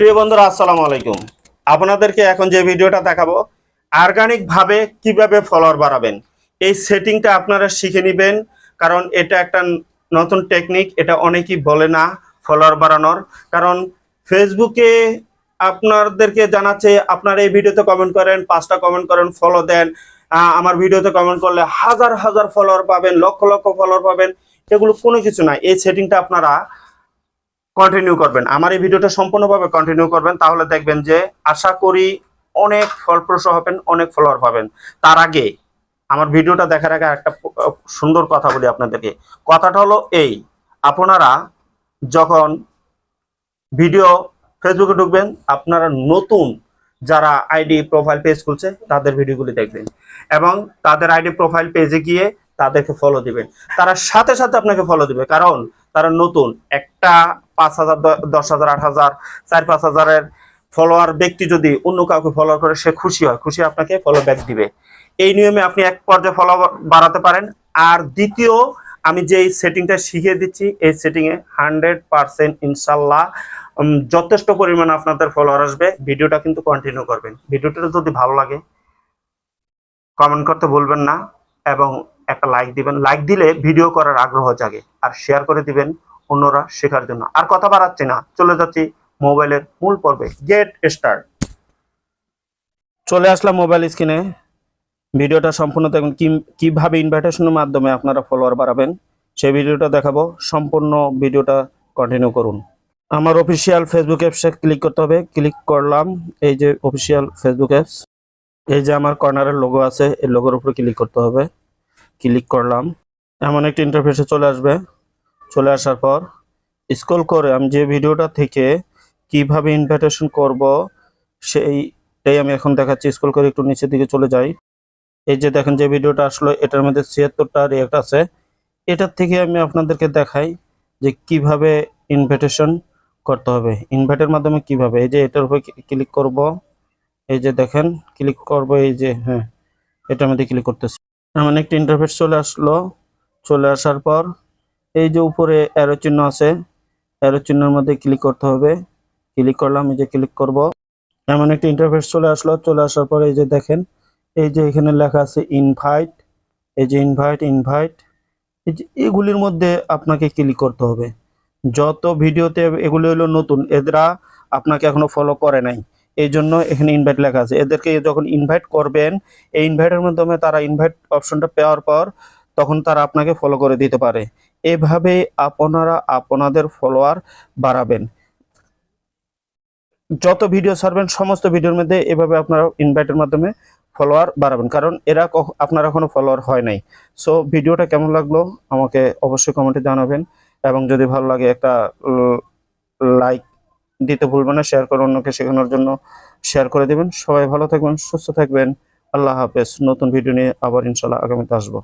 প্রিয় বন্ধুরা, আসসালামু আলাইকুম। আপনাদেরকে এখন যে ভিডিওটা দেখাবো অর্গানিক ভাবে কীভাবে ফলোয়ার বাড়াবেন, এই সেটিংটা আপনারা শিখে নেবেন, কারণ এটা একটা নতুন টেকনিক এটা অনেকেই বলে না ফলোয়ার বাড়ানোর। কারণ ফেসবুকে আপনাদেরকে জানাচ্ছে, আপনারা এই ভিডিওতে কমেন্ট করেন, পাঁচটা কমেন্ট করেন ফলো দেন। আমার ভিডিওতে কমেন্ট করলে হাজার হাজার ফলোয়ার পাবেন, লক্ষ লক্ষ ফলোয়ার পাবেন। এগুলো কোনো কিছু না, এই সেটিংটা আপনারা কন্টিনিউ করবেন। আমার এই ভিডিওটা সম্পূর্ণভাবে কন্টিনিউ করবেন, তাহলে দেখবেন যে আশা করি অনেক ফলপ্রসূ হবেন, অনেক ফলোয়ার পাবেন। তার আগে আমার ভিডিওটা দেখার আগে একটা সুন্দর কথা বলি আপনাদেরকে। কথাটা হলো এই, আপনারা যখন ভিডিও ফেসবুকে ঢুকবেন, আপনারা নতুন যারা আইডি প্রোফাইল পেজ খুলছে, তাদের ভিডিওগুলি দেখবেন এবং তাদের আইডি প্রোফাইল পেজে গিয়ে তাদেরকে ফলো দিবেন। তারা সাথে সাথে আপনাকে ফলো দিবে, কারণ তারা নতুন। একটা পাঁচ হাজার দশ হাজার, আট হাজার, চার পাঁচ হাজারের ফলোয়ার ব্যক্তি যদি অন্য কাউকে ফলো করে, সে খুশি হয়, খুশি আপনাকে ফলো ব্যাক দিবে। এই নিয়মে আপনি এক পর্যায়ে ফলো বাড়াতে পারেন। আর দ্বিতীয়, আমি যে সেটিংটা শিখিয়ে দিচ্ছি, এই সেটিংয়ে হান্ড্রেড পার্সেন্ট ইনশাল্লাহ যথেষ্ট পরিমাণ আপনাদের ফলোয়ার আসবে। ভিডিওটা কিন্তু কন্টিনিউ করবেন। ভিডিওটা যদি ভালো লাগে কমেন্ট করতে ভুলবেন না এবং একটা লাইক দিবেন। লাইক দিলে ভিডিও করার আগ্রহ জাগে। আর শেয়ার করে দিবেন। অন্যরা শেখার জন্য। আর কথা বাড়াচ্ছি না, চলে যাচ্ছি মোবাইলের মূল পর্বে। গেট স্টার্ট চলে আসলাম মোবাইল স্ক্রিনে। ভিডিওটা সম্পূর্ণ দেখুন কীভাবে ইনভাইটেশনের মাধ্যমে আপনারা ফলোয়ার বাড়াবেন, সেই ভিডিওটা দেখাবো। সম্পূর্ণ ভিডিওটা কন্টিনিউ করুন। আমার অফিসিয়াল ফেসবুক অ্যাপসে ক্লিক করতে হবে। ক্লিক করলাম, এই যে অফিসিয়াল ফেসবুক অ্যাপস এই যে আমার কর্নারের লোগো আছে, এই লোগোর উপরে ক্লিক করতে হবে। ক্লিক করলাম, এমন একটা ইন্টারফেসে চলে আসবে। চলে আসার পর স্ক্রল করে আমি যে ভিডিওটা থেকে কীভাবে ইনভাইটেশন করব, সেইটাই আমি এখন দেখাচ্ছি। স্ক্রল করে একটু নিচের দিকে চলে যাই। এই যে দেখেন যে ভিডিওটা আসলো, এটার মধ্যে ছিয়াত্তরটা রিয়াক্ট আছে। এটার থেকে আমি আপনাদেরকে দেখাই যে কীভাবে ইনভাইটেশন করতে হবে। ইনভাইটের মাধ্যমে কীভাবে? এই যে এটার উপরে ক্লিক করব। এই যে দেখেন ক্লিক করব, এই যে হ্যাঁ এটার মধ্যে ক্লিক করতেছি। এমন একটা ইন্টারফেস চলে আসলো। চলে আসার পর এই যে উপরে অ্যারো চিহ্ন আছে অ্যারো চিহ্নের মধ্যে ক্লিক করতে হবে। ক্লিক করলাম, এই যে ক্লিক করব। এমন একটা ইন্টারফেস চলে আসলো, চলে আসার পর এই যে দেখেন, এই যে এখানে লেখা আছে ইনভাইট এই যে ইনভাইট ইনভাইট এই যে এগুলির মধ্যে আপনাকে ক্লিক করতে হবে। যত ভিডিওতে এগুলি হলো নতুন এরা আপনাকে এখনও ফলো করে নাই। এই জন্য এখানে ইনভাইট লেখা আছে। এদেরকে যখন ইনভাইট করবেন, এই ইনভাইটের মাধ্যমে তারা ইনভাইট অপশনটা পাওয়ার পর, তখন তারা আপনাকে ফলো করে দিতে পারে। এভাবে আপনারা আপনাদের ফলোয়ার বাড়াবেন। যত ভিডিও ছাড়বেন, সমস্ত ভিডিওর মধ্যে এভাবে আপনারা ইনভাইটের মাধ্যমে ফলোয়ার বাড়াবেন, কারণ এরা আপনার এখনও ফলোয়ার হয় নাই। সো ভিডিওটা কেমন লাগল আমাকে অবশ্যই কমেন্টে জানাবেন, এবং যদি ভালো লাগে একটা লাইক দিতে ভুলবেন না শেয়ার করে অন্যকে শেখানোর জন্য শেয়ার করে দেবেন। সবাই ভালো থাকবেন, সুস্থ থাকবেন। আল্লাহ হাফেজ। নতুন ভিডিও নিয়ে আবার ইনশাল্লাহ আগামীতে আসব।